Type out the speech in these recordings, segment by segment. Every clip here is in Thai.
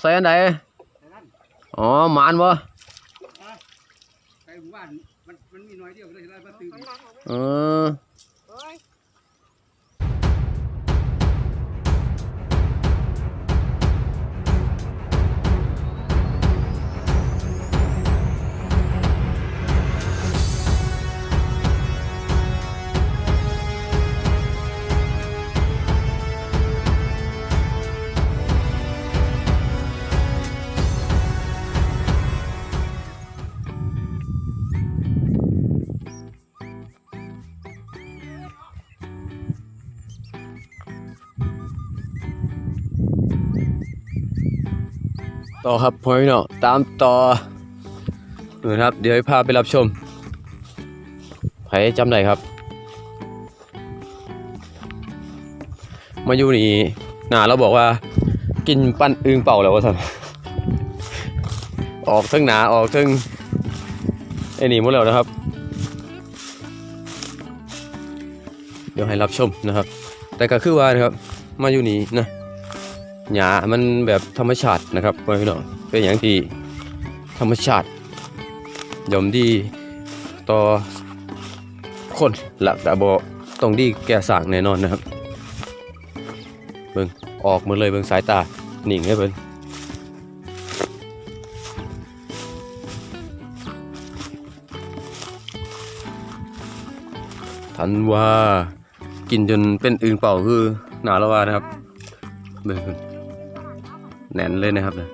ใส่อันไหนอ๋อหมานบ่ไปหมู่บ้านมันมันมีน้อยเดียวเลยได้มาตื่นเออ ต่อครับพ่อพี่น้องตามต่อนู่นครับ เดี๋ยวให้พาไปรับชมใครจำได้ครับ มาอยู่นี่หนาเราบอกว่า กินปั้นอึงเป่าแล้ววะท่านออกทั้งหนาออกทั้งไอ้นี่หมดแล้วนะครับ เดี๋ยวให้รับชมนะครับ แต่ก็คือว่านะครับ มาอยู่นี่นะ หญ้ามันแบบธรรมชาตินะครับพี่น้องเป็นอย่างที่ธรรมชาติย่อมดีต่อคนหลักต่บอต้องดีแก่สางแน่นอนนะครับ เบิ่งออกหมาเลยเบิ่งสายตาหนิ่งให้เบิ่งทันว่ากินจนเป็นอึงเป่าคือหนาละว่านะครับเบิ่งเพิ่น แน่นเลยนะครับนะ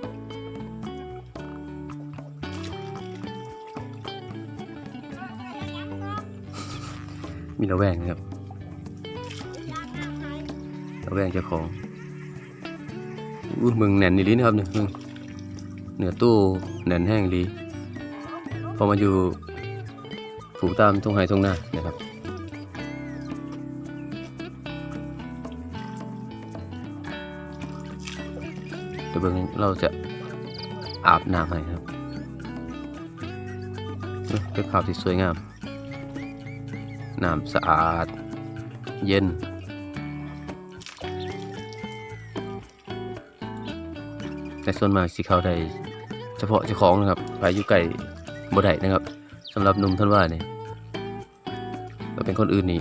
มีระแวงนะครับระแวงเจ้าของอุ้มึงแน่นนี่ลีนะครับเนี่ยเหนือตู้แน่นแห้งดีพอมาอยู่ผูกตามทุ่งไห่ทุ่งนานะครับ เดี๋ยวเบิ่งเราจะอาบน้ำให้ครับเอ้ยเป็นภาพที่สวยงาม น้ำสะอาด เย็น แต่ส่วนมากสิเขาได้เฉพาะเจ้าของนะครับไปอยู่ไก่บ่ได้นะครับสำหรับหนุ่มท่านว่าเนี่ยก็เป็นคนอื่นนี่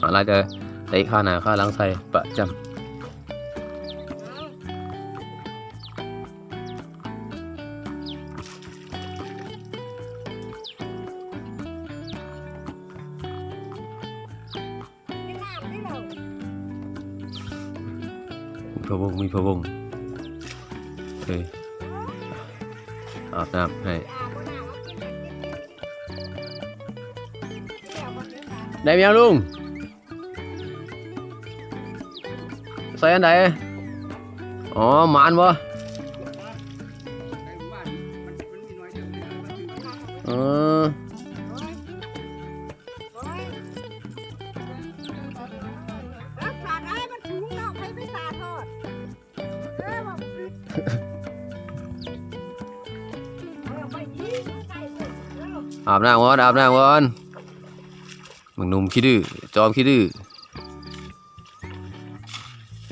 อะไรจะได้ค่าหนาค่าล้างไส้ประจำ พะวงมีพะวงโอเคอาบน้ำให้ได้ไหมยังลุงใส่อันไหนอ๋อหมานบ่ไปหมู่บ้านมันมันมีน้อยเดียวเลยได้มาตื่นเออ อาบน้ำก่อนอาบน้ำก่อนมึงหนุ่มขี้ดื้อจอมขี้ดื้อ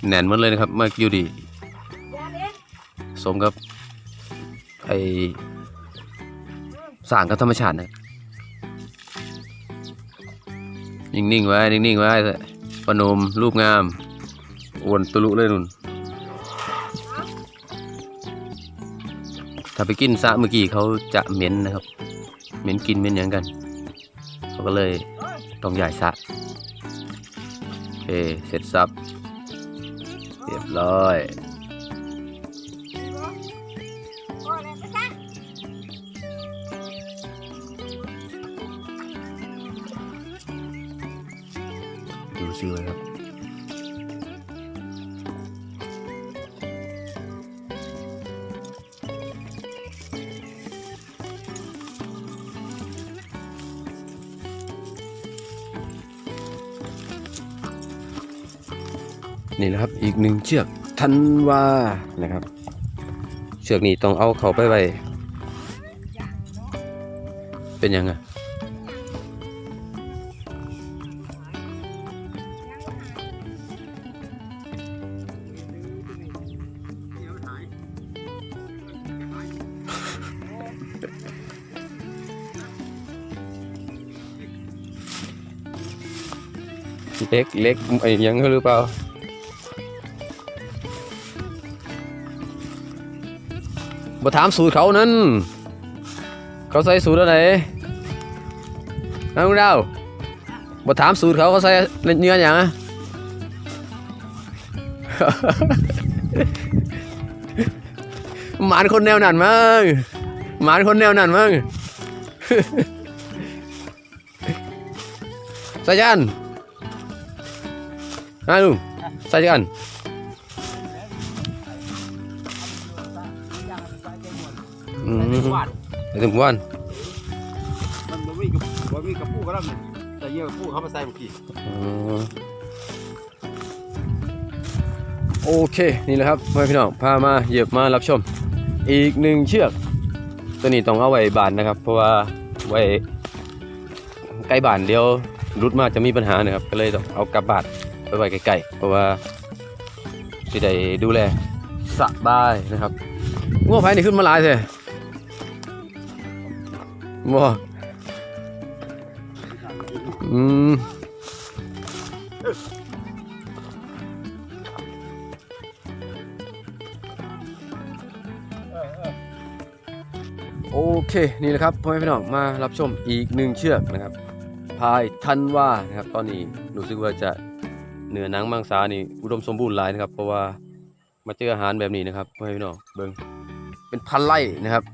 แน่นมันเลยนะครับมื่อยู่ดี สมกับไอสร้างกับธรรมชาตินะนิ่งๆไว้ นิ่งๆไว้ปนมรูปงามอ้วนตุลุเลยนุ่น ถ้าไปกินสะเมื่อกี้เขาจะเหม็นนะครับ เหม็นกินเหม็นหยังกัน เขาก็เลยต้องย้ายสะโอเคเสร็จสับเรียบร้อยดูชื่อไว้ครับ นี่นะครับอีกหนึ่งเชือกทันว่านะครับ เชือกนี้ต้องเอาเขาไปไว้เป็นยังไงเล็กเล็กไอ้ยังหรือเปล่า บ่ถามสูตรเขานั้น เขาใส่สูตรอะไรน้องดาวบ่ถามสูตรเขาเขาใส่เนื้ออย่างอะหมานคนแนวนั้นมั้งหมานคนแนวนั้นมั้งใส่ยันฮะลุงใส่ยัน อืมวาดใส่ถึงวันมันบ่มีกับบ่มีกับผู้ก็ได้แต่เยี่ยกับผู้เขามาใส่เมื่อกี้อ๋อโอเคนี่แหละครับพ่อแม่พี่น้องพามาเหยียบมารับชม อีกหนึ่งเชือก ตัวนี้ต้องเอาไว้บานนะครับ เพราะว่าไว้ใกล้บานเดียวรุดมาจะมีปัญหานะครับ ก็เลยต้องเอากลับบานไปไว้ใกล้ๆเพราะว่าสิได้ดูแลสบายนะครับง้อไผ่นี่ขึ้นมาหลายเลย บ่อืมโอเค นี่แหละครับพ่อแม่พี่น้องมารับชมอีกหนึ่งเชือกนะครับ พายทันว่านะครับ ตอนนี้รู้สึกว่าจะเหนือนังมังสานี่อุดมสมบูรณ์หลายนะครับ เพราะว่ามาเจออาหารแบบนี้นะครับพ่อแม่พี่น้องเบิ่งเป็นพันไร่นะครับ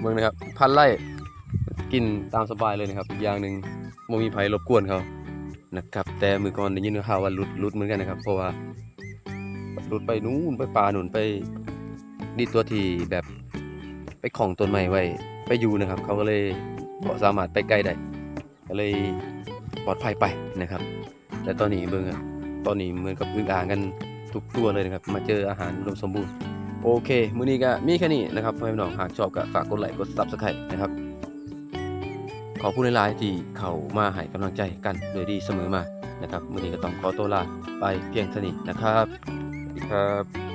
เบิ่งนะครับพันไร่กินตามสบายเลยนะครับอีกอย่างหนึ่งไม่มีภัยรบกวนเขานะครับ แต่มือก่อนได้ยินข่าวว่าหลุดหลุดเหมือนกันนะครับ เพราะว่าหลุดไปนู้นไปป่านู้นไปดีตัวที่แบบไปของต้นไม้ไว้ไปอยู่นะครับ เขาก็เลยบ่สามารถไปใกล้ได้ก็เลยปลอดภัยไปนะครับ แต่ตอนนี้เบิ่งอะตอนนี้เหมือนกับอึ่งอ่างกันทุกตัวเลยนะครับ มาเจออาหารอุดมสมบูรณ์ โอเค มื้อนี้ก็มีแค่นี้นะครับพ่อแม่พี่น้องหากชอบก็ฝากกดไลค์กดซับสไครต์นะครับ ขอบคุณหลายๆที่เข้ามาให้กำลังใจกันโดยดีเสมอมานะครับมื้อนี้ก็ต้องขอตัวลาไปเพียงเท่านี้นะครับสวัสดีครับ